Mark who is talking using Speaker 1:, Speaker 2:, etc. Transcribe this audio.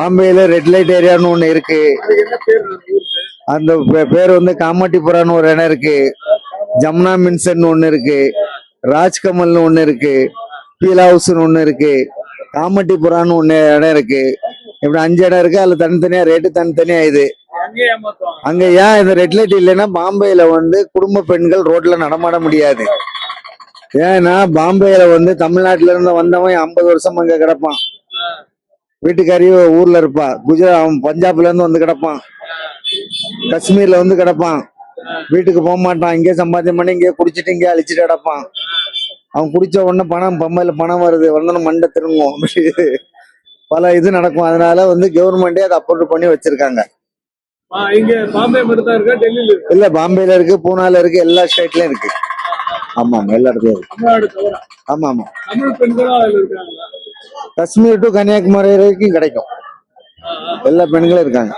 Speaker 1: பாம்பேயில red light ஏரியான்னு ஒண்ணு இருக்கு.
Speaker 2: அந்த
Speaker 1: பேர் வந்து காமாட்டிபுரான்னு ஒரு இடம் இருக்கு. ஜம்னா மின்சன் ஒண்ணு இருக்கு. ராஜ்கமல்னு ஒண்ணு இருக்கு. பீல் ஹவுஸ்னு ஒண்ணு இருக்கு. காமட்டிபுரான்னு ஒண்ணு இடம் இருக்கு. இப்படி அஞ்சு இடம் இருக்கு. அதுல தனித்தனியா ரேட்டு தனித்தனியா இது.
Speaker 2: அங்கே
Speaker 1: அங்க ஏன் இந்த ரெட் லைட் இல்லைன்னா பாம்பேல வந்து குடும்ப பெண்கள் ரோட்ல நடமாட முடியாது. ஏன்னா பாம்பேல வந்து தமிழ்நாட்டுல இருந்து வந்தவன் ஐம்பது வருஷம் அங்க கிடப்பான். வீட்டுக்காரி ஊர்ல இருப்பா. குஜராத் அவன் பஞ்சாப்ல இருந்து வந்து கிடப்பான். காஷ்மீர்ல வந்து கிடப்பான். வீட்டுக்கு போக மாட்டான். இங்கே சம்பாத்தியம் பண்ணி இங்கே குடிச்சிட்டு இங்கே அழிச்சிட்டு கிடப்பான். அவன் குடிச்ச உடனே பணம் பம்மையில பணம் வருது. உடனே மண்டை திரும்பும். பல இது நடக்கும். அதனால வந்து கவர்மெண்டே அதை அப்ரூவ் பண்ணி வச்சிருக்காங்க. இல்ல பாம்பேல இருக்கு பூனால இருக்கு எல்லா ஸ்டேட்லயும் இருக்கு. ஆமா ஆமா எல்லா இடத்துலயும் இருக்கு. ஆமா ஆமா காஷ்மீர் டு கன்னியாகுமரி வரைக்கும் கிடைக்கும். எல்லா பெண்களும் இருக்காங்க